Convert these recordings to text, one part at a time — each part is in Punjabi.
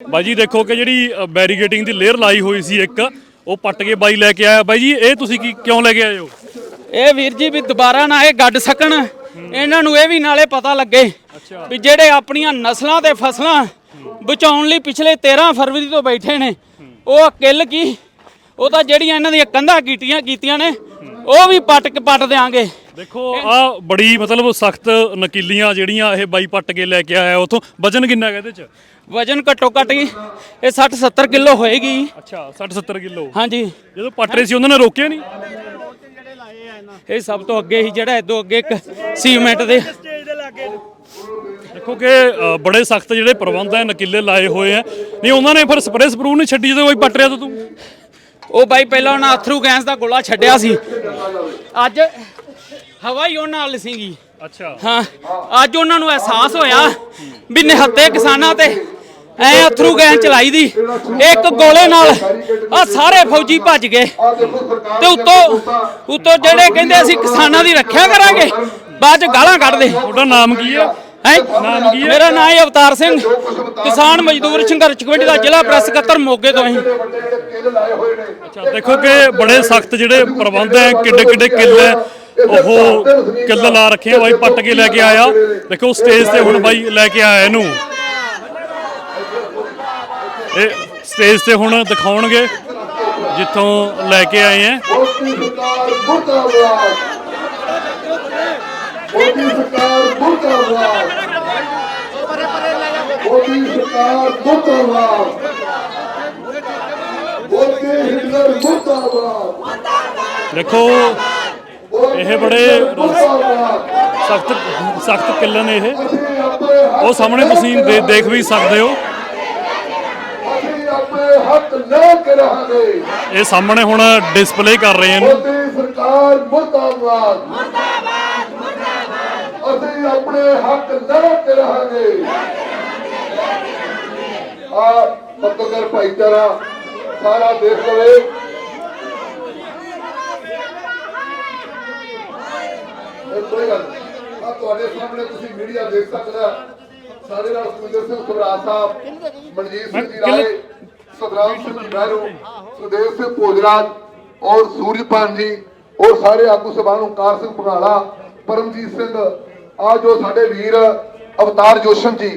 ਬਾਈ ਜੀ ਦੇਖੋ ਕਿ ਜਿਹੜੀ ਬੈਰੀਗੇਟਿੰਗ ਦੀ ਲੇਅਰ ਲਾਈ ਹੋਈ ਸੀ ਇੱਕ ਉਹ ਪੱਟ ਕੇ ਬਾਈ ਲੈ ਕੇ ਆਇਆ। ਬਾਈ ਜੀ ਇਹ ਤੁਸੀਂ ਕੀ ਕਿਉਂ ਲੈ ਕੇ ਆਏ ਹੋ? ਇਹ ਵੀਰ ਜੀ ਵੀ ਦੁਬਾਰਾ ਨਾ ਇਹ ਗੱਡ ਸਕਣ। ਇਹਨਾਂ ਨੂੰ ਇਹ ਵੀ ਨਾਲੇ ਪਤਾ ਲੱਗੇ ਵੀ ਜਿਹੜੇ ਆਪਣੀਆਂ ਨਸਲਾਂ ਤੇ ਫਸਲਾਂ ਬਚਾਉਣ ਲਈ ਪਿਛਲੇ 13 ਫਰਵਰੀ ਤੋਂ ਬੈਠੇ ਨੇ ਉਹ ਕਿੱਲ ਕੀ? ਉਹ ਤਾਂ ਜਿਹੜੀਆਂ ਇਹਨਾਂ ਦੀਆਂ ਕੰਧਾਂ ਕੀਤੀਆਂ ਕੀਤੀਆਂ ਨੇ ਉਹ ਵੀ ਪੱਟ ਕੇ ਪੱਟ ਦੇਾਂਗੇ ਦੇਖੋ ਆ ਬੜੀ ਮਤਲਬ ਸਖਤ ਨਕੀਲੀਆਂ ਜਿਹੜੀਆਂ ਇਹ ਬਾਈ ਪੱਟ ਕੇ ਲੈ ਕੇ ਆਇਆ ਉਥੋਂ ਵਜਨ ਕਿੰਨਾ ਹੈ ਇਹਦੇ ਚ? ਵਜਨ ਘੱਟੋ ਘੱਟ ਹੀ ਇਹ 60 70 ਕਿਲੋ ਹੋਏਗੀ ਅੱਛਾ 60 70 ਕਿਲੋ। ਹਾਂਜੀ। ਜਦੋਂ ਪੱਟ ਰਹੇ ਸੀ ਉਹਨਾਂ ਨੇ ਰੋਕਿਆ ਨਹੀਂ? ਇਹ ਸਭ ਤੋਂ ਅੱਗੇ ਹੀ ਜਿਹੜਾ ਇਦੋਂ ਅੱਗੇ ਇੱਕ ਸੀਮੈਂਟ ਦੇ। ਦੇਖੋ ਕਿ ਬੜੇ ਸਖਤ ਜਿਹੜੇ ਪ੍ਰਬੰਧ ਹੈ ਨਕੀਲੇ ਲਾਏ ਹੋਏ ਆ ਨਹੀਂ ਉਹਨਾਂ ਨੇ ਫਿਰ ਸਪਰੇਅ ਸਪਰੂ ਨਹੀਂ ਛੱਡੀ ਜਦੋਂ ਕੋਈ ਪੱਟ ਰਿਹਾ ਤਾਂ ਤੂੰ? ਉਹ ਬਾਈ ਪਹਿਲਾਂ ਉਹਨਾਂ ਅਥਰੂ ਗੈਸ ਦਾ ਗੋਲਾ ਛੱਡਿਆ ਸੀ। ਅੱਜ ਹਵਾ ਹੀ ਉਹਨਾਂ ਨਾਲ ਸੀਗੀ। ਅੱਛਾ। ਹਾਂ ਅੱਜ ਉਹਨਾਂ ਨੂੰ ਅਹਿਸਾਸ ਹੋਇਆ ਵੀ ਨਿਹੱਤੇ ਕਿਸਾਨਾਂ ਤੇ ਐ ਅਥਰੂ ਗੈਸ ਚਲਾਈ ਦੀ। ਇੱਕ ਗੋਲੇ ਨਾਲ ਆ ਸਾਰੇ ਫੌਜੀ ਭੱਜ ਗਏ। ਤੇ ਉੱਤੋਂ ਉੱਤੋਂ ਜਿਹੜੇ ਕਹਿੰਦੇ ਅਸੀਂ ਕਿਸਾਨਾਂ ਦੀ ਰੱਖਿਆ ਕਰਾਂਗੇ ਬਾਅਦ ਚ ਗਾਲਾਂ ਕੱਢਦੇ। ਤੁਹਾਡਾ ਨਾਮ ਕੀ ਹੈ ਹੈ? ਨਾਮ ਕੀ ਹੈ? ਮੇਰਾ ਨਾਮ ਹੈ ਅਵਤਾਰ ਸਿੰਘ। ਕਿਸਾਨ ਮਜ਼ਦੂਰ ਸੰਘਰਸ਼ ਕਮੇਟੀ ਦਾ ਜ਼ਿਲ੍ਹਾ ਪ੍ਰੈਸ ਸਕੱਤਰ ਮੋਗੇ ਤੋਂ ਅਸੀਂ। ਅੱਛਾ ਦੇਖੋ ਕਿ ਬੜੇ ਸਖਤ ਜਿਹੜੇ ਪ੍ਰਬੰਧ ਹੈ ਕਿੱਡੇ ਕਿੱਡੇ ਕਿੱਲ ਹੈ ਉਹ ਕਿੱਲ ਲਾ ਰੱਖੇ ਆ ਬਾਈ ਪੱਟ ਕੇ ਲੈ ਕੇ ਆਇਆ। ਦੇਖੋ ਸਟੇਜ ਤੇ ਹੁਣ ਬਾਈ ਲੈ ਕੇ ਆਇਆ ਇਹਨੂੰ। ਇਹ ਸਟੇਜ ਤੇ ਹੁਣ ਦਿਖਾਉਣਗੇ ਜਿੱਥੋਂ ਲੈ ਕੇ ਆਏ ਆ ਮੋਦੀ ਸਰਕਾਰ ਮੁਰਦਾਬਾਦ। ਮੋਦੀ ਸਰਕਾਰ ਮੁਰਦਾਬਾਦ। ਮੋਦੀ ਸਰਕਾਰ ਮੁਰਦਾਬਾਦ। ਮੋਦੀ ਹਿਟਲਰ ਮੁਰਦਾਬਾਦ। ਦੇਖੋ ਇਹ ਬੜੇ ਸਖਤ ਸਖਤ ਕਿੱਲ ਨੇ ਇਹ। ਉਹ ਸਾਹਮਣੇ ਤੁਸੀਂ ਦੇਖ ਵੀ ਸਕਦੇ ਹੋ। ਇਹ ਸਾਹਮਣੇ ਹੁਣ ਡਿਸਪਲੇ ਕਰ ਰਹੇ ਹਨ। ਸਰਕਾਰ ਮੁਰਦਾਬਾਦ। ਮੁਰਦਾਬਾਦ ਮੁਰਦਾਬਾਦ ਅਸੀਂ ਆਪਣੇ ਹੱਕ ਲੈ ਕੇ ਰਹਾਂਗੇ। ਆ ਪੱਤਰਕਾਰ ਭਾਈਚਾਰਾ, ਸਾਰਾ ਦੇਖ ਲਵੇ ਇਹ ਕੋਈ ਗੱਲ ਆ ਤੁਹਾਡੇ ਸਾਹਮਣੇ ਤੁਸੀਂ ਮੀਡੀਆ ਦੇਖ ਸਕਦਾ ਸਾਡੇ ਨਾਲ ਸੁਖਿੰਦਰ ਸਿੰਘ ਸੁਭਰਾ ਸਾਹਿਬ ਮਨਜੀਤ ਸਿੰਘ ਜੀ ਰਾਏ ਸਤਰਾਮ ਸਿੰਘ ਮਹਿਰੂ ਸੁਦੇਵ ਸਿੰਘ ਭੋਜਰਾਜ ਔਰ ਸੂਰਜਪਾਨ ਜੀ ਔਰ ਸਾਰੇ ਆਗੂ ਸਭਾ ਨੂੰ ਕਾਰ ਸਿੰਘ ਭਗਾਲਾ ਪਰਮਜੀਤ ਸਿੰਘ ਆ ਜੋ ਸਾਡੇ ਵੀਰ ਅਵਤਾਰ ਜੋਸ਼ਨ ਜੀ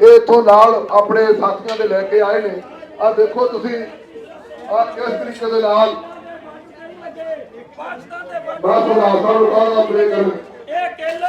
ਇਹ ਇਥੋਂ ਨਾਲ ਆਪਣੇ ਸਾਥੀਆਂ ਦੇ ਲੈ ਕੇ ਆਏ ਨੇ। ਆ ਦੇਖੋ ਤੁਸੀਂ ਆ ਕਿਸ ਤਰੀਕੇ ਦੇ ਨਾਲ ਬੜਾ ਸੁਣਾ ਸਾਹਿਬ ਕਹਣਾ ਆਪਣੇ ਕਰ ਇਹ ਕਿੱਲ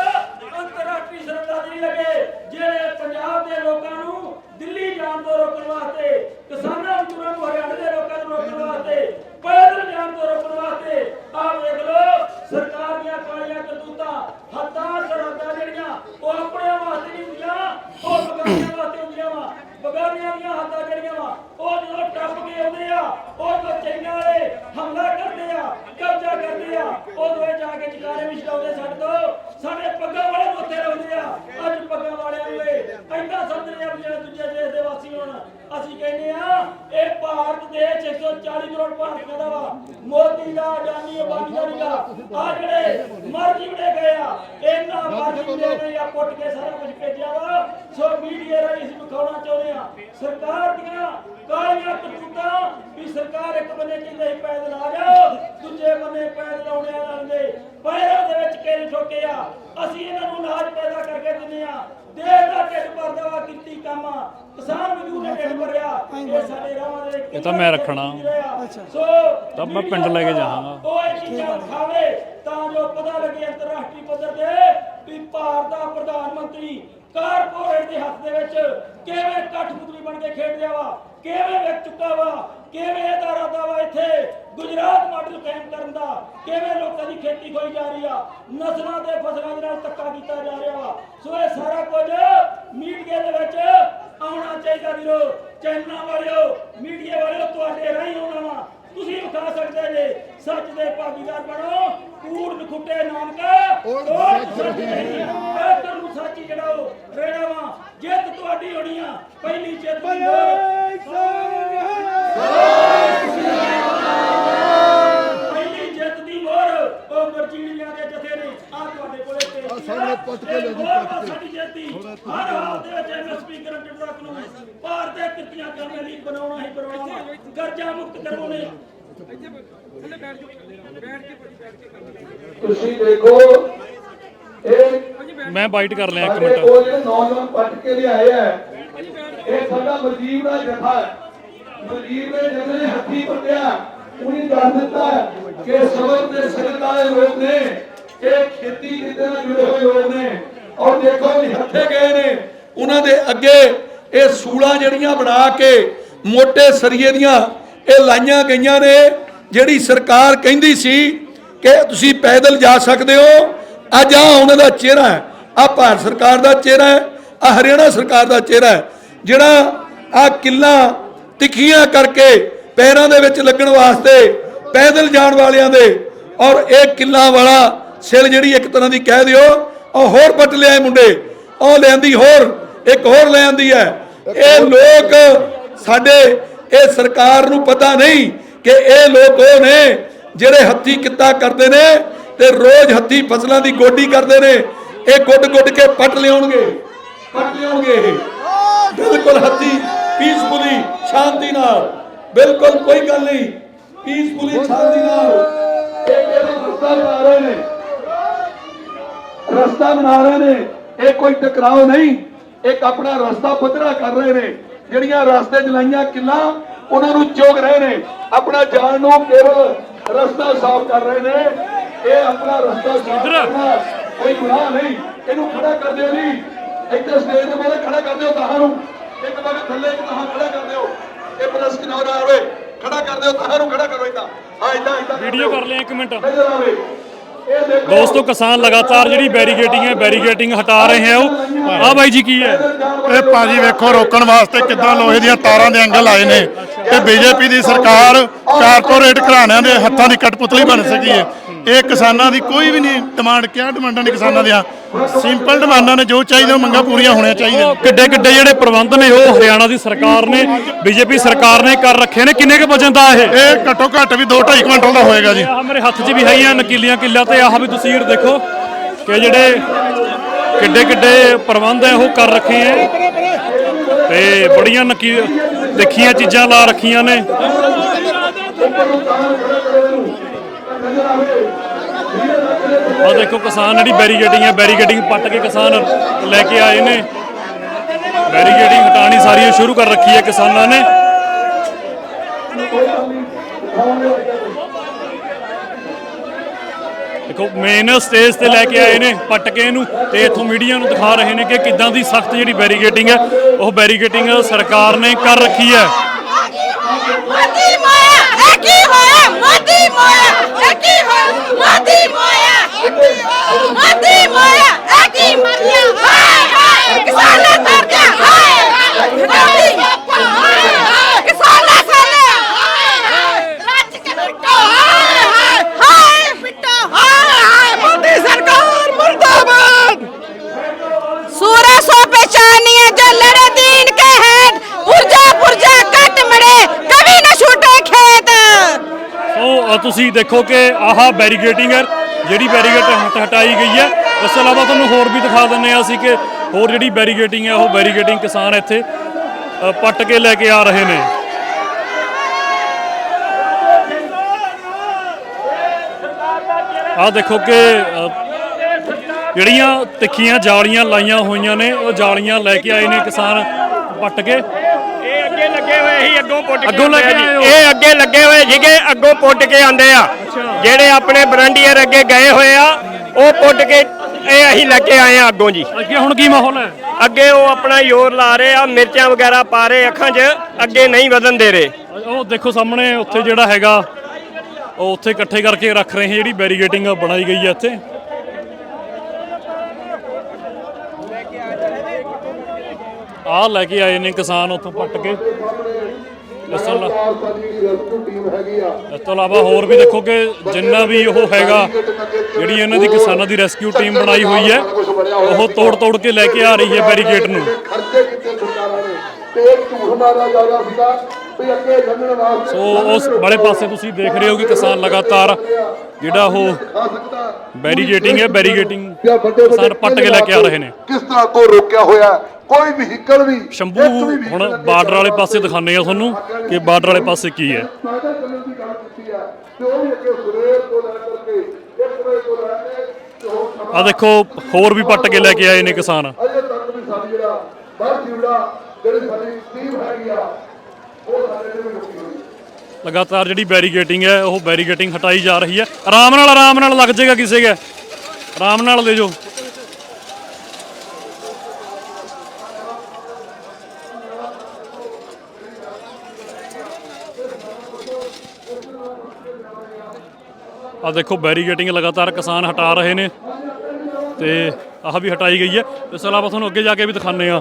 ਅੰਤਰਰਾਸ਼ਟਰੀ ਸ਼ਰਧਾਂਜਲੀ ਲੱਗੇ ਜਿਹੜੇ ਪੰਜਾਬ ਦੇ ਲੋਕਾਂ ਨੂੰ ਦਿੱਲੀ ਜਾਣ ਤੋਂ ਰੋਕਣ ਵਾਸਤੇ ਕਿਸਾਨਾਂ ਮਜ਼ਦੂਰਾਂ ਨੂੰ ਹਰਿਆਣਾ ਦੇ ਲੋਕਾਂ ਨੂੰ ਰੋਕਣ ਵਾਸਤੇ ਪੈਦਲ ਜਾਣ ਤੋਂ ਰੋਕਣ ਵਾਸਤੇ ਆਹ ਵੇਖ ਲਓ ਸਰਕਾਰ ਦੀਆਂ ਕਾਲੀਆਂ ਕਰਤੂਤਾਂ ਹੱਦਾਂ ਸ਼ਰਾਬਾਂ ਜਿਹੜੀਆਂ ਉਹ ਆਪਣੇ ਵਾਸਤੇ ਨਹੀਂ ਹੁੰਦੀਆਂ ਉਹ ਬਗਾਨੀਆਂ ਵਾਸਤੇ ਹੁੰਦੀਆਂ ਵਾ ਬਗਾਨੀਆਂ ਦੀਆਂ ਹੱਦਾਂ ਜਿਹੜੀਆਂ ਵਾ, ਉਹ ਜਦੋਂ ਟੱਪ ਕੇ ਆਉਂਦੇ ਆ, ਉਹ ਜੋ ਚਾਈਨਾ ਵਾਲੇ ਹਮਲਾ ਕਰਦੇ ਆ, ਕਬਜ਼ਾ ਕਰਦੇ ਆ ਉਦੋਂ ਇਹ ਜਾ ਕੇ ਚਿਕਾਰੇ ਵੀ ਛਡਾਉਂਦੇ ਸਾਡੇ ਤੋਂ। ਸਾਡੇ ਪੱਗਾਂ ਵਾਲੇ ਨੂੰ ਉੱਥੇ ਲਾਉਂਦੇ ਆ। ਅੱਜ ਪੱਗਾਂ ਵਾਲਿਆਂ ਨੂੰ ਇਹ ਐਂਦਾ ਸਮਝਦੇ ਆ ਜਿਹੜੇ ਦੂਜੇ ਦੇਸ਼ ਦੇ ਵਾਸੀ ਹੋਣ। ਅਸੀਂ ਕਹਿੰਦੇ ਆ, ਇਹ ਭਾਰਤ ਦੇਸ਼ 140 ਕਰੋੜ ਭਾਰਤੀਆਂ ਦਾ ਵਾ। ਮੋਦੀ ਦਾ, ਅਡਾਨੀ, ਅਬਾਨੀ ਦਾ ਨੀਗਾ ਆ ਜਿਹੜੇ ਮਰ ਜਿਵੜੇ ਗਏ ਆ, ਇਹਨਾਂ ਮਰ ਜਿਵੜੇ ਗਏ ਆ ਪੁੱਟ ਕੇ ਸਾਰਾ ਕੁਝ ਭੇਜਿਆ ਵਾ। ਸੋ ਮੀਡੀਆ ਰਾਹੀਂ ਅਸੀਂ ਵਿਖਾਉਣਾ ਚਾਹੁੰਦੇ ਆ, ਸਰਕਾਰ ਦੀਆਂ ਕਾਲੀਆਂ ਕਰਤੂਤਾਂ ਵੀ ਸਰਕਾਰ ਇੱਕ ਬੰਨੇ ਕਹਿੰਦੇ ਸੀ ਪੈਦਲ ਆ ਜਾਓ ਦੂਜੇ ਬੰਨੇ ਪੈਦਲ ਆਉਣਿਆਂ ਨਾਲ ਦੇ। ਪੈਰਾਂ ਦੇ ਵਿੱਚ ਕਿੱਲ ਠੋਕੇ ਆ। ਅਸੀਂ ਇਹਨਾਂ ਨੂੰ ਅਨਾਜ ਪੈਦਾ ਕਰਕੇ ਦਿੰਦੇ ਆ। ਦੇਸ਼ ਦਾ ਢਿੱਡ ਭਰਦਾ ਵਾ ਕੀਤੀ ਕੰਮ। ਆ ਕਿਸਾਨ ਮਜ਼ਦੂਰ ਨੇ ਢਿੱਡ ਭਰਿਆ। ਇਹ ਸਾਡੇ ਰਾਵਾਂ ਦੇ ਇਹ ਤਾਂ ਮੈਂ ਰੱਖਣਾ। ਸੋ ਤਾਂ ਮੈਂ ਪਿੰਡ ਲੈ ਕੇ ਜਾਵਾਂਗਾ। ਉਹ ਇਹ ਚੀਜ਼ਾਂ ਖਾਵੇ ਤਾਂ ਜੋ ਪਤਾ ਲੱਗੇ ਅੰਤਰਰਾਸ਼ਟਰੀ ਪੱਧਰ ਤੇ ਵੀ ਭਾਰਤ ਦਾ ਪ੍ਰਧਾਨ ਮੰਤਰੀ ਕਾਰਪੋਰੇਟ ਦੇ ਹੱਥ ਦੇ ਵਿੱਚ ਕਿਵੇਂ ਕਠਪੁਤਲੀ ਬਣ ਕੇ ਖੇਡ ਰਿਹਾ ਵਾ। ਕਿਵੇਂ ਵਿਕ ਚੁੱਕਾ ਵਾ? ਕਿਵੇਂ ਇਹਦਾ ਇਰਾਦਾ ਵਾ ਇੱਥੇ? ਗੁਜਰਾਤ ਮਾਡਲ ਕਾਇਮ ਕਰਨ ਦਾ। ਕਿਵੇਂ ਲੋਕਾਂ ਦੀ ਖੇਤੀ ਖੋਈ ਜਾ ਰਹੀ ਆ? ਨਸਲਾਂ ਤੇ ਫਸਲਾਂ ਦੇ ਨਾਲ ਧੱਕਾ ਕੀਤਾ ਜਾ ਰਿਹਾ ਵਾ। ਸੋ ਇਹ ਸਾਰਾ ਕੁਝ ਮੀਡੀਆ ਦੇ ਵਿੱਚ ਆਉਣਾ ਚਾਹੀਦਾ ਵੀਰੋ। ਚੈਨਲਾਂ ਵਾਲਿਓ ਮੀਡੀਆ ਵਾਲਿਓ ਤੁਹਾਡੇ ਰਾਹੀਂ ਆਉਣਾ ਵਾ। ਤੁਸੀਂ ਵਿਖਾ ਸਕਦੇ ਜੇ। ਸੱਚ ਦੇ ਭਾਗੀਦਾਰ ਬਣੋ। ਕੂੜ ਸੱਚ ਨਹੀਂ। ਇਹ ਤੁਹਾਨੂੰ ਸੱਚ ਹੀ ਜੜਾਓ ਰਹਿਣਾ ਵਾ। ਜਿੱਤ ਤੁਹਾਡੀ ਹੋਣੀ ਆ। ਪਹਿਲੀ ਜਿੱਤ ਦੀ ਪਹਿਲੀ ਜਿੱਤ ਦੀ ਮੋਹਰ ਉਹ ਮਰਜੀੜੀਆਂ ਦੇ ਜਥੇ ਨੇ ਆ ਤੁਹਾਡੇ ਕੋਲੇ ਪੇਸ਼ ਪੁੱਟ ਕੇ ਲੈ ਜੀ, ਪੁੱਟ ਕੇ। ਸਾਡੀ ਜਿੱਤੀ। ਹਰ ਹਾਲ ਦੇ ਵਿੱਚ ਐਮਐਸਪੀ ਗਰੰਟਡ ਦਾ ਕਾਨੂੰਨ ਭਾਰਤ ਦੇ ਕਿਰਤੀਆਂ ਸਮੇਂ ਲਈ ਬਣਾਉਣਾ ਹੀ ਬਣਾਉਣਾ। ਕਰਜ਼ਾ ਮੁਕਤ ਕਰਵਾਉਣੇ ਤੁਸੀਂ ਦੇਖੋ ਇਹ ਮੈਂ ਬਾਈਟ ਕਰ ਲਿਆ ਇੱਕ ਮਿੰਟ। ਕੋਲ ਜਿਹੜੇ ਨੌਜਵਾਨ ਪੱਟ ਕੇ ਲਿਆਏ ਆ ਇਹ ਸਾਡਾ ਮਰਜੀਬ ਦਾ ਜਥਾ ਹੈ। ਮਰਜੀਬ ਨੇ ਜਿਹਨੇ ਹੱਥੀ ਪੱਟਿਆ ਉਹਨੇ ਦੱਸ ਦਿੱਤਾ ਕਿ ਸਬਰ ਤੇ ਵਾਲੇ ਲੋਕ ਨੇ। ਇਹ ਖੇਤੀ ਕਿਤੇ ਨਾਲ ਜੁੜੇ ਹੋਏ ਲੋਕ ਨੇ। ਔਰ ਦੇਖੋ ਹੱਥੇ ਗਏ ਨੇ। ਉਹਨਾਂ ਦੇ ਅੱਗੇ ਇਹ ਸੂਲਾਂ ਜਿਹੜੀਆਂ ਬਣਾ ਕੇ ਮੋٹے ਸਰੀਏ ਦੀਆਂ ਇਹ ਲਾਈਆਂ ਗਈਆਂ ਨੇ, ਜਿਹੜੀ ਸਰਕਾਰ ਕਹਿੰਦੀ ਸੀ ਕਿ ਤੁਸੀਂ ਪੈਦਲ ਜਾ ਸਕਦੇ ਹੋ। ਅੱਜ ਆ ਉਹਨਾਂ ਦਾ ਚਿਹਰਾ ਹੈ। ਆ ਭਾਰਤ ਸਰਕਾਰ ਦਾ ਚਿਹਰਾ ਹੈ ਆ ਹਰਿਆਣਾ ਸਰਕਾਰ ਦਾ ਚਿਹਰਾ ਹੈ, ਜਿਹੜਾ ਆ ਕਿੱਲਾ ਤਿੱਖੀਆਂ ਕਰਕੇ ਪੈਰਾਂ ਦੇ ਵਿੱਚ ਲੱਗਣ ਵਾਸਤੇ, ਪੈਦਲ ਜਾਣ ਵਾਲਿਆਂ ਦੇ ਔਰ ਇਹ ਕਿੱਲਾ ਵਾਲਾ ਸਿਲ ਜਿਹੜੀ ਇੱਕ ਤਰ੍ਹਾਂ ਦੀ ਕਹਿ ਦਿਓ ਉਹ ਹੋਰ ਪੱਟ ਲਿਆਏ ਮੁੰਡੇ ਉਹ ਲਿਆਂਦੀ ਹੋਰ, ਇੱਕ ਹੋਰ ਲਿਆਂਦੀ ਹੈ। ਇਹ ਲੋਕ ਸਾਡੇ, ਇਹ ਸਰਕਾਰ ਨੂੰ ਪਤਾ ਨਹੀਂ ਕਿ ਇਹ ਲੋਕ ਉਹ ਨੇ, ਜਿਹੜੇ ਹੱਥੀ ਕਿੱਤਾ ਕਰਦੇ ਨੇ ਤੇ ਰੋਜ਼ ਹੱਥੀ ਫਸਲਾਂ ਦੀ ਗੋਡੀ ਕਰਦੇ ਨੇ। ਇਹ ਗੁੱਡ ਗੁੱਡ ਕੇ ਪੱਟ ਲਿਆਉਣਗੇ ਪੱਟ ਲਿਆਉਣਗੇ ਇਹ। ਬਿਲਕੁਲ ਹੱਥੀ ਪੀਸਫੁਲੀ ਸ਼ਾਂਤੀ ਨਾਲ। ਬਿਲਕੁਲ ਕੋਈ ਗੱਲ ਨਹੀਂ ਪੀਸਫੁਲੀ ਸ਼ਾਂਤੀ ਨਾਲ। ਇਹ ਕਿਹੜਾ ਰਸਤਾ ਬਣਾ ਰਹੇ ਨੇ ਰਸਤਾ ਬਣਾ ਰਹੇ ਨੇ। ਇਹ ਕੋਈ ਟਕਰਾਓ ਨਹੀਂ। ਇੱਕ ਆਪਣਾ ਰਸਤਾ ਪੱਧਰਾ ਕਰ ਰਹੇ ਨੇ। ਜਿਹੜੀਆਂ ਰਸਤੇ 'ਚ ਲਾਈਆਂ ਕਿੱਲਾਂ ਉਹਨਾਂ ਨੂੰ ਚੋਗ ਰਹੇ ਨੇ। ਆਪਣਾ ਜਾਣ ਨੂੰ ਕੇਵਲ ਰਸਤਾ ਸਾਫ਼ ਕਰ ਰਹੇ ਨੇ। ਇਹ ਆਪਣਾ ਰਸਤਾ ਸਾਫ਼ ਕਰਨਾ ਕੋਈ ਗੁਨਾਹ ਨਹੀਂ। ਇਹਨੂੰ ਖੜਾ ਕਰ ਦਿਓ ਜੀ। ਇੱਥੇ ਸਟੇਜ ਦੇ ਮੋਰੇ ਖੜਾ ਕਰ ਦਿਓ ਤਾਹਾਂ ਨੂੰ। ਇੱਕ ਵਾਰ ਥੱਲੇ ਇੱਕ ਤਾਹਾਂ ਖੜਾ ਕਰ ਦਿਓ। ਇਹ ਪ੍ਰੈਸ ਕਿਨਾਰਾ ਆਵੇ। ਖੜਾ ਕਰ ਦਿਓ ਤਾਹਾਂ ਨੂੰ ਖੜਾ ਕਰੋ ਇਦਾਂ ਹਾਂ ਇਦਾਂ ਇਦਾਂ ਵੀਡੀਓ ਕਰ ਲਿਆ ਇੱਕ ਮਿੰਟ। ਨਜ਼ਰ ਆਵੇ। ਦੋਸਤੋ, ਕਿਸਾਨ ਲਗਾਤਾਰ ਜਿਹੜੀ ਬੈਰੀਗੇਟਿੰਗ ਹੈ ਬੈਰੀਗੇਟਿੰਗ ਹਟਾ ਰਹੇ ਹੈ ਉਹ। ਆ ਬਾਈ ਜੀ ਕੀ ਹੈ? ਇਹ ਭਾਜੀ ਵੇਖੋ, ਰੋਕਣ ਵਾਸਤੇ ਕਿੱਦਾਂ ਲੋਹੇ ਦੀਆਂ ਤਾਰਾਂ ਦੇ ਐਂਗਲ ਆਏ ਨੇ। ਤੇ ਬੀਜੇਪੀ ਦੀ ਸਰਕਾਰ ਕਾਰਪੋਰੇਟ ਘਰਾਣਿਆਂ ਦੇ ਹੱਥਾਂ ਦੀ ਕਟਪੁਤਲੀ ਬਣ ਸਕੀ ਹੈ। ਇਹ ਕਿਸਾਨਾਂ ਦੀ ਕੋਈ ਵੀ ਨਹੀਂ ਡਿਮਾਂਡ ਕਿਆ ਡਿਮਾਂਡਾਂ ਨੇ ਕਿਸਾਨਾਂ ਦੀਆਂ? ਸਿੰਪਲ ਡਿਮਾਂਡਾਂ ਨੇ ਜੋ ਚਾਹੀਦਾ ਉਹ ਮੰਗਾਂ ਪੂਰੀਆਂ ਹੋਣੀਆਂ ਚਾਹੀਦੀਆਂ। ਕਿੱਡੇ ਕਿੱਡੇ ਜਿਹੜੇ ਪ੍ਰਬੰਧ ਨੇ ਉਹ ਹਰਿਆਣਾ ਦੀ ਸਰਕਾਰ ਨੇ ਬੀਜੇਪੀ ਸਰਕਾਰ ਨੇ ਕਰ ਰੱਖੇ ਨੇ। ਕਿੰਨੇ ਕੁ ਵਜਨ ਦਾ ਇਹ? ਇਹ ਘੱਟੋ ਘੱਟ ਵੀ 2.5 ਕੁਇੰਟਲ ਦਾ ਹੋਏਗਾ ਜੀ। ਆਹ ਮੇਰੇ ਹੱਥ 'ਚ ਵੀ ਹੈਗੀਆਂ ਨਕੀਲੀਆਂ ਕਿੱਲਿਆਂ ਤੇ ਆਹ ਵੀ ਤਸਵੀਰ ਦੇਖੋ ਕਿ ਜਿਹੜੇ ਕਿੱਡੇ ਕਿੱਡੇ ਪ੍ਰਬੰਧ ਹੈ ਉਹ ਕਰ ਰੱਖੇ ਹੈ। ਤੇ ਬੜੀਆਂ ਨਕੀ ਦੇਖੀਆਂ ਚੀਜ਼ਾਂ ਲਾ ਰੱਖੀਆਂ ਨੇ। ਆ ਦੇਖੋ ਕਿਸਾਨ ਜਿਹੜੀ ਬੈਰੀਗੇਟਿੰਗ ਹੈ ਬੈਰੀਗੇਟਿੰਗ ਪੱਟ ਕੇ ਕਿਸਾਨ ਲੈ ਕੇ ਆਏ ਨੇ। ਬੈਰੀਗੇਟਿੰਗ ਹਟਾਣੀ ਸਾਰੀਆਂ ਸ਼ੁਰੂ ਕਰ ਰੱਖੀ ਹੈ ਕਿਸਾਨਾਂ ਨੇ। ਦੇਖੋ ਮੇਨ ਸਟੇਜ ਤੇ ਲੈ ਕੇ ਆਏ ਨੇ ਪੱਟ ਕੇ ਇਹਨੂੰ ਤੇ ਇੱਥੋਂ ਮੀਡੀਆ ਨੂੰ ਦਿਖਾ ਰਹੇ ਨੇ ਕਿ ਕਿੱਦਾਂ ਦੀ ਸਖਤ ਜਿਹੜੀ ਬੈਰੀਗੇਟਿੰਗ ਹੈ, ਉਹ ਬੈਰੀਗੇਟਿੰਗ ਸਰਕਾਰ ਨੇ ਕਰ ਰੱਖੀ ਹੈ। ਕੀ ਹੋਇਆ? ਇਹ ਕੀ ਹੋਇਆ? ਮੋਦੀ ਮੋਇਆ ਮੋਦੀ ਮੋਇਆ ਇਹ ਕੀ ਮਰਿਆ ਹਾਏ ਹਾਏ ਕਿਸਾਨਾਂ ਸਰ ਗਿਆ ਹਾਏ ਹਾਏ ਮੋਦੀ ਹਾਏ ਤੁਸੀਂ ਦੇਖੋ ਕਿ ਆਹ ਬੈਰੀਗੇਟਿੰਗ ਹੈ, ਜਿਹੜੀ ਬੈਰੀਗੇਟ ਹਟ, ਹਟਾਈ ਗਈ ਹੈ। ਇਸ ਤੋਂ ਇਲਾਵਾ ਤੁਹਾਨੂੰ ਹੋਰ ਵੀ ਦਿਖਾ ਦਿੰਨੇ ਆ ਅਸੀਂ ਕਿ ਹੋਰ ਜਿਹੜੀ ਬੈਰੀਗੇਟਿੰਗ ਹੈ, ਉਹ ਬੈਰੀਗੇਟਿੰਗ ਕਿਸਾਨ ਇੱਥੇ ਪੱਟ ਕੇ ਲੈ ਕੇ ਆ ਰਹੇ ਨੇ। ਆਹ ਦੇਖੋ ਕਿ ਜਿਹੜੀਆਂ ਤਿੱਖੀਆਂ ਜਾਲੀਆਂ ਲਾਈਆਂ ਹੋਈਆਂ ਨੇ, ਉਹ ਜਾਲੀਆਂ ਲੈ ਕੇ ਆਏ ਨੇ ਕਿਸਾਨ ਪੱਟ ਕੇ। ਅੱਗੇ ਲੱਗੇ ਹੋਏ ਸੀ ਅੱਗੋਂ ਪੁੱਟ ਕੇ ਅੱਗੋਂ ਲੈ ਕੇ ਆਉਂਦੇ ਆ ਆਏ ਹੋ? ਜੀ। ਇਹ ਅੱਗੇ ਲੱਗੇ ਹੋਏ ਸੀਗੇ ਅੱਗੋਂ ਪੁੱਟ ਕੇ ਆਂਦੇ ਆ। ਜਿਹੜੇ ਆਪਣੇ ਬਰੰਡੀਅਰ ਅੱਗੇ ਗਏ ਹੋਏ ਆ ਉਹ ਪੁੱਟ ਕੇ ਇਹ ਅਸੀਂ ਲੈ ਕੇ ਆਏ ਆ ਅੱਗੋਂ ਜੀ। ਅੱਗੇ ਹੁਣ ਕੀ ਮਾਹੌਲ ਹੈ? ਅੱਗੇ ਉਹ ਆਪਣਾ ਜ਼ੋਰ ਲਾ ਰਹੇ ਆ ਮਿਰਚਾਂ ਵਗੈਰਾ ਪਾ ਰਹੇ ਅੱਖਾਂ 'ਚ ਅੱਗੇ ਨਹੀਂ ਵਧਣ ਦੇ ਰਹੇ। ਉਹ ਦੇਖੋ ਸਾਹਮਣੇ ਉੱਥੇ ਜਿਹੜਾ ਹੈਗਾ ਉਹ ਉੱਥੇ ਇਕੱਠੇ ਕਰਕੇ ਰੱਖ ਰਹੇ ਹੈ ਜਿਹੜੀ ਬੈਰੀਗੇਟਿੰਗ ਬਣਾਈ ਗਈ ਹੈ ਇੱਥੇ। ਆਹ ਲੈ ਕੇ ਆਏ ਨੇ ਕਿਸਾਨ ਉੱਥੋਂ ਪੱਟ ਕੇ। ਇਸ ਤੋਂ ਇਲਾ- ਸਾਡੀ ਜਿਹੜੀ ਰੈਸਕਿਊ ਟੀਮ ਹੈਗੀ ਆ। ਇਸ ਤੋਂ ਇਲਾਵਾ ਹੋਰ ਵੀ ਦੇਖੋ ਕਿ ਜਿੰਨਾ ਵੀ ਉਹ ਹੈਗਾ ਜਿਹੜੀ ਇਹਨਾਂ ਦੀ ਕਿਸਾਨਾਂ ਦੀ ਰੈਸਕਿਊ ਟੀਮ ਬਣਾਈ ਹੋਈ ਹੈ ਉਹ ਤੋੜ ਤੋੜ ਕੇ ਲੈ ਕੇ ਆ ਰਹੀ ਹੈ ਬੈਰੀਗੇਟ ਨੂੰ। ਖਰਚੇ ਕੀਤੇ ਸਰਕਾਰਾਂ ਨੇ। ਤੇ ਇਹ ਝੂਠ ਮਾਰਨਾ ਜ਼ਿਆਦਾ ਸੀਗਾ। ਸੋ ਉਸ ਵਾਲੇ ਪਾਸੇ ਤੁਸੀਂ ਦੇਖ ਰਹੇ ਹੋ ਕਿ ਕਿਸਾਨ ਲਗਾਤਾਰ ਜਿਹੜਾ ਉਹ ਬੈਰੀਗੇਟਿੰਗ ਹੈ ਬੈਰੀਗੇਟਿੰਗ ਕਿਸਾਨ ਪੱਟ ਕੇ ਲੈ ਕੇ ਆ ਰਹੇ ਨੇ। ਕਿਸ ਤਰ੍ਹਾਂ ਕੋ ਰੋਕਿਆ ਹੋਇਆ। ਕੋਈ ਵਹੀਕਲ ਵੀ ਸ਼ੰਭੂ ਹੁਣ ਬਾਰਡਰ ਵਾਲੇ ਪਾਸੇ ਦਿਖਾਉਂਦੇ ਆ ਤੁਹਾਨੂੰ ਕਿ ਬਾਰਡਰ ਵਾਲੇ ਪਾਸੇ ਕੀ ਹੈ। ਸਾਡਾ ਚੱਲਣ ਦੀ ਗੱਲ ਕੀਤੀ ਹੈ ਤੇ ਉਹ ਵੀ ਅੱਗੇ ਸਵੇਰ ਤੋਂ ਲੈ ਕਰਕੇ 1 ਵਜੇ ਤੋਂ ਲੈ ਕੇ ਤੇ ਹੁਣ ਸਮਾਂ ਆ ਦੇਖੋ ਹੋਰ ਵੀ ਪੱਟ ਕੇ ਲੈ ਕੇ ਆਏ ਨੇ ਕਿਸਾਨ। ਅਜੇ ਤੱਕ ਵੀ ਸਾਡੀ ਜਿਹੜਾ ਬਾਹਰ ਜੀਵੜਾ ਜਿਹੜੀ ਸਾਡੀ ਟੀਮ ਹੈਗੀ ਆ ਲਗਾਤਾਰ ਜਿਹੜੀ ਬੈਰੀਗੇਟਿੰਗ ਹੈ, ਉਹ ਬੈਰੀਗੇਟਿੰਗ ਹਟਾਈ ਜਾ ਰਹੀ ਹੈ। ਆਰਾਮ ਨਾਲ ਆਰਾਮ ਨਾਲ ਲੱਗ ਜਾਏਗਾ ਕਿਸੇ ਕੇ। ਆਰਾਮ ਨਾਲ ਲੈ ਜਾਓ ਆ ਦੇਖੋ ਬੈਰੀਗੇਟਿੰਗ ਲਗਾਤਾਰ ਕਿਸਾਨ ਹਟਾ ਰਹੇ ਨੇ ਤੇ ਆਹ ਵੀ ਹਟਾਈ ਗਈ ਹੈ। ਇਸ ਤੋਂ ਇਲਾਵਾ ਤੁਹਾਨੂੰ ਅੱਗੇ ਜਾ ਕੇ ਵੀ ਦਿਖਾਉਂਦੇ ਆ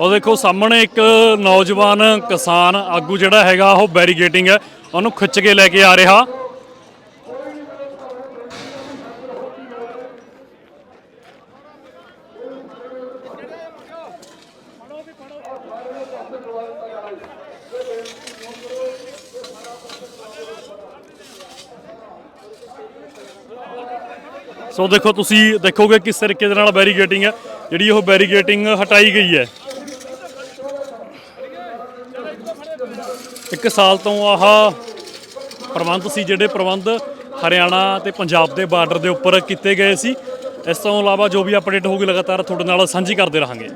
ਉਹ ਦੇਖੋ ਸਾਹਮਣੇ ਇੱਕ ਨੌਜਵਾਨ ਕਿਸਾਨ ਆਗੂ ਜਿਹੜਾ ਹੈਗਾ, ਉਹ ਬੈਰੀਗੇਟਿੰਗ ਹੈ। ਉਹਨੂੰ ਖਿੱਚ ਕੇ ਲੈ ਕੇ ਆ ਰਿਹਾ। ਸੋ ਦੇਖੋ ਤੁਸੀਂ ਦੇਖੋਗੇ ਕਿਸ ਤਰੀਕੇ ਦੇ ਨਾਲ ਬੈਰੀਗੇਟਿੰਗ ਹੈ। ਜਿਹੜੀ ਉਹ ਬੈਰੀਗੇਟਿੰਗ ਹਟਾਈ ਗਈ ਹੈ। ਇੱਕ ਸਾਲ ਤੋਂ ਆਹ ਪ੍ਰਬੰਧ ਸੀ ਜਿਹੜੇ ਪ੍ਰਬੰਧ ਹਰਿਆਣਾ ਤੇ ਪੰਜਾਬ ਦੇ ਬਾਰਡਰ ਦੇ ਉੱਪਰ ਕੀਤੇ ਗਏ ਸੀ। ਇਸ ਤੋਂ ਇਲਾਵਾ ਜੋ ਵੀ ਅਪਡੇਟ ਹੋਊਗੀ ਲਗਾਤਾਰ ਤੁਹਾਡੇ ਨਾਲ ਸਾਂਝੀ ਕਰਦੇ ਰਹਾਂਗੇ।